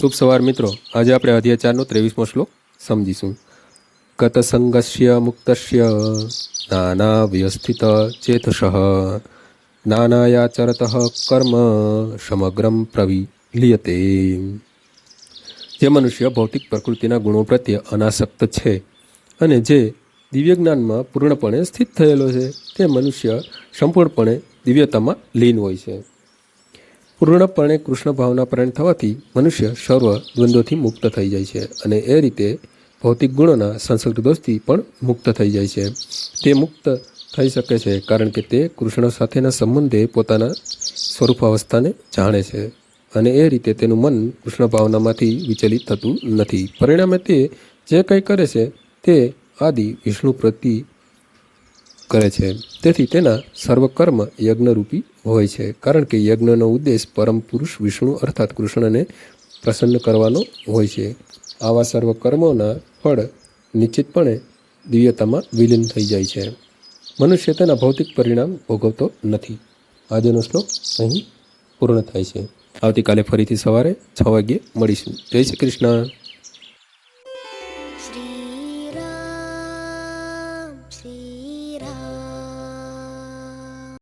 શુભ સવાર મિત્રો. આજે આપણે અધ્યાચારનો ત્રેવીસમો શ્લોક સમજીશું. ગતસંગસ્ય મુક્તસ્ય નાના વ્યવસ્થિત ચેતસઃ નાનાયાચરત કર્મ સમગ્રમ પ્રવિલિયતે. જે મનુષ્ય ભૌતિક પ્રકૃતિના ગુણો પ્રત્યે અનાસક્ત છે અને જે દિવ્ય જ્ઞાનમાં પૂર્ણપણે સ્થિત થયેલો છે, તે મનુષ્ય સંપૂર્ણપણે દિવ્યતામાં લીન હોય છે. પૂર્ણપણે કૃષ્ણ ભાવના પ્રાણ થવાથી મનુષ્ય સર્વ દ્વંદ્વથી મુક્ત થઈ જાય છે અને એ રીતે ભૌતિક ગુણોના સંસર્ગ દોષથી પણ મુક્ત થઈ જાય છે. તે મુક્ત થઈ શકે છે કારણ કે તે કૃષ્ણ સાથેના સંબંધે પોતાના સ્વરૂપ અવસ્થાને જાણે છે અને એ રીતે તેનું મન કૃષ્ણ ભાવનામાંથી વિચલિત થતું નથી. પરિણામે તે જે કંઈ કરે છે તે આદિ વિષ્ણુ પ્રતિ કરે છે. તેથી તેના સર્વ કર્મ યજ્ઞરૂપી હોય છે. કારણ કે યજ્ઞનો ઉદ્દેશ પરમ પુરુષ વિષ્ણુ અર્થાત કૃષ્ણને પ્રસન્ન કરવાનો હોય છે. આવા સર્વ કર્મોના ફળ નિશ્ચિતપણે દિવ્યતામાં વિલીન થઈ જાય છે. મનુષ્ય તેના ભૌતિક પરિણામ ભોગવતો નથી. આજનો શ્લોક અહીં પૂર્ણ થાય છે. આવતીકાલે ફરીથી સવારે છ વાગ્યે મળીશું. જય શ્રી કૃષ્ણ.